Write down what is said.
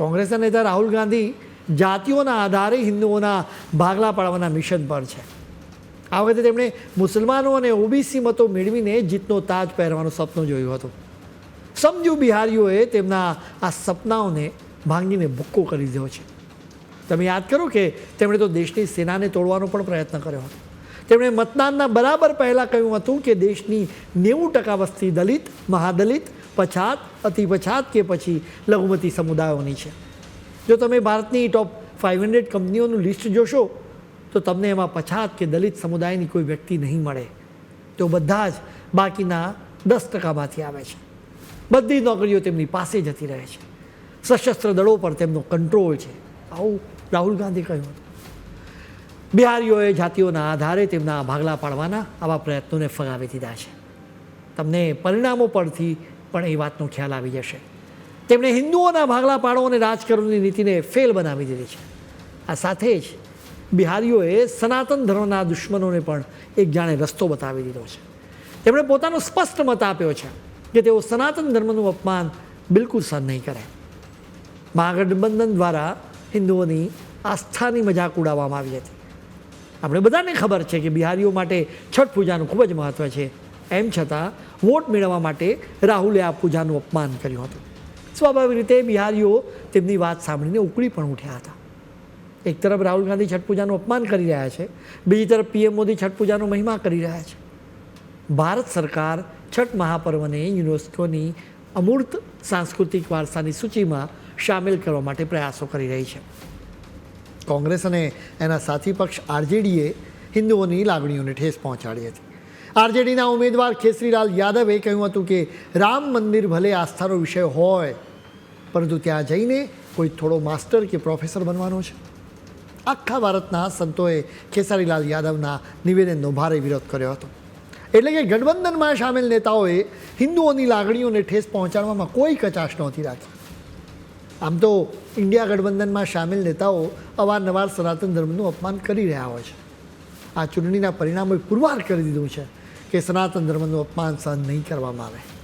કોંગ્રેસના નેતા રાહુલ ગાંધી જાતિઓના આધારે હિન્દુઓના ભાગલા પાડવાના મિશન પર છે. આ વખતે તેમણે મુસલમાનો અને ઓબીસી મતો મેળવીને જીતનો તાજ પહેરવાનું સપનું જોયું હતું. સમજુ બિહારીઓએ તેમના આ સપનાઓને ભાંગીને ભૂક્કો કરી દીધો છે. તમે યાદ કરો કે તેમણે તો દેશની સેનાને તોડવાનો પણ પ્રયત્ન કર્યો હતો. તેમણે મતદાનના બરાબર પહેલાં કહ્યું હતું કે દેશની નેવું ટકા વસ્તી દલિત, મહાદલિત પછાત અતિ પછાત કે પછી લઘુમતી સમુદાયોની છે. જો તમે ભારતની ટોપ ફાઇવ હંડ્રેડ કંપનીઓનું લિસ્ટ જોશો, તો તમને એમાં પછાત કે દલિત સમુદાયની કોઈ વ્યક્તિ નહીં મળે. તો બધા જ બાકીના દસ ટકામાંથી આવે છે. બધી નોકરીઓ તેમની પાસે જતી રહે છે. સશસ્ત્ર દળો પર તેમનો કંટ્રોલ છે. આવું રાહુલ ગાંધી કહ્યું હતું. બિહારીઓએ જાતિઓના આધારે તેમના ભાગલા પાડવાના આવા પ્રયત્નોને ફગાવી દીધા છે. તમને પરિણામો પરથી પણ એ વાતનો ખ્યાલ આવી જશે. તેમણે હિન્દુઓના ભાગલા પાડો અને રાજકારણની નીતિને ફેલ બનાવી દીધી છે. આ સાથે જ બિહારીઓએ સનાતન ધર્મના દુશ્મનોને પણ એક જાણે રસ્તો બતાવી દીધો છે. તેમણે પોતાનો સ્પષ્ટ મત આપ્યો છે કે તેઓ સનાતન ધર્મનું અપમાન બિલકુલ સહન નહીં કરે. મહાગઠબંધન દ્વારા હિન્દુઓની આસ્થાની મજાક ઉડાવવામાં આવી હતી. આપણે બધાને ખબર છે કે બિહારીઓ માટે છઠ પૂજાનું ખૂબ જ મહત્ત્વ છે. એમ છતાં વોટ મેળવવા માટે રાહુલે આ પૂજાનું અપમાન કર્યું હતું. સ્વાભાવિક રીતે બિહારીઓ તેમની વાત સાંભળીને ઉકળી પણ ઉઠ્યા હતા. એક તરફ રાહુલ ગાંધી છઠ પૂજાનું અપમાન કરી રહ્યા છે, બીજી તરફ પીએમ મોદી છઠ પૂજાનો મહિમા કરી રહ્યા છે. ભારત સરકાર છઠ મહાપર્વને યુનેસ્કોની અમૂર્ત સાંસ્કૃતિક વારસાની સૂચિમાં સામેલ કરવા માટે પ્રયાસો કરી રહી છે. કોંગ્રેસ અને એના સાથી પક્ષ આરજેડીએ હિન્દુઓની લાગણીઓને ઠેસ પહોંચાડી હતી. આરજેડીના ઉમેદવાર કેસરીલાલ યાદવે કહ્યું હતું કે રામ મંદિર ભલે આસ્થાનો વિષય હોય, પરંતુ ત્યાં જઈને કોઈ થોડો માસ્ટર કે પ્રોફેસર બનવાનો છે. આખા ભારતના સંતોએ કેસરીલાલ યાદવના નિવેદનનો ભારે વિરોધ કર્યો હતો. એટલે કે ગઠબંધનમાં સામેલ નેતાઓએ હિન્દુઓની લાગણીઓને ઠેસ પહોંચાડવામાં કોઈ કચાશ નહોતી રાખી. આમ તો ઇન્ડિયા ગઠબંધનમાં સામેલ નેતાઓ અવારનવાર સનાતન ધર્મનું અપમાન કરી રહ્યા હોય છે. આ ચૂંટણીના પરિણામોએ પુરવાર કરી દીધું છે. કે સનાતન ધર્મનું અપમાન સહન નહીં કરવામાં આવે.